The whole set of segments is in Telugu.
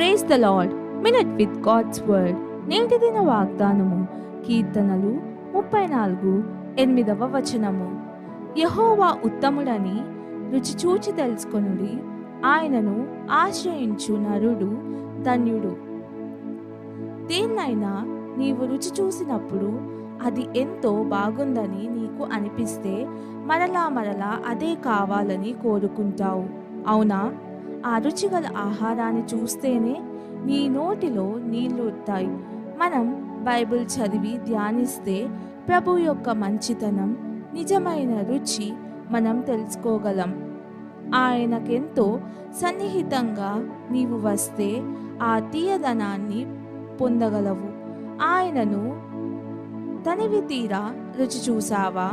Praise the lord minute with God's word నేటి దిన వాగ్దానము. కీర్తనలు ముప్పై నాలుగు ఎనిమిదవ వచనము. యహోవా ఉత్తముడని రుచి చూచి తెలుసుకొనుడి. ఆయనను ఆశ్రయించు నరుడు ధన్యుడు. దేన్నైనా నీవు రుచి చూసినప్పుడు అది ఎంతో బాగుందని నీకు అనిపిస్తే మరలా మరలా అదే కావాలని కోరుకుంటావు. అవునా? ఆ రుచిగల ఆహారాన్ని చూస్తేనే నీ నోటిలో నీళ్ళుతాయి మనం బైబిల్ చదివి ధ్యానిస్తే ప్రభు యొక్క మంచితనం నిజమైన రుచి మనం తెలుసుకోగలం. ఆయనకెంతో సన్నిహితంగా నీవు వస్తే ఆ తీయదనాన్ని పొందగలవు. ఆయనను తనివి తీరా రుచి చూసావా?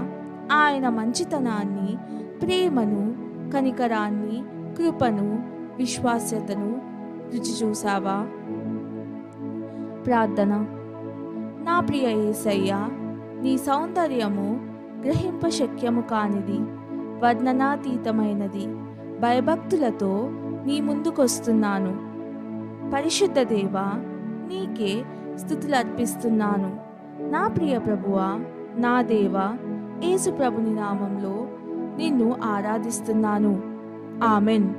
ఆయన మంచితనాన్ని ప్రేమను కనికరాన్ని కృపను విశ్వాస్యతను రుచి చూసావా ప్రార్థన. నా ప్రియ ఏసయ్య నీ సౌందర్యము గ్రహింప శక్యము కానిది వర్ణనాతీతమైనది. భయభక్తులతో నీ ముందుకొస్తున్నాను. పరిశుద్ధ దేవ నీకే స్థుతులు అర్పిస్తున్నాను నా ప్రియ ప్రభువా నా దేవ యేసు ప్రభుని నామంలో నిన్ను ఆరాధిస్తున్నాను. ఆమెన్.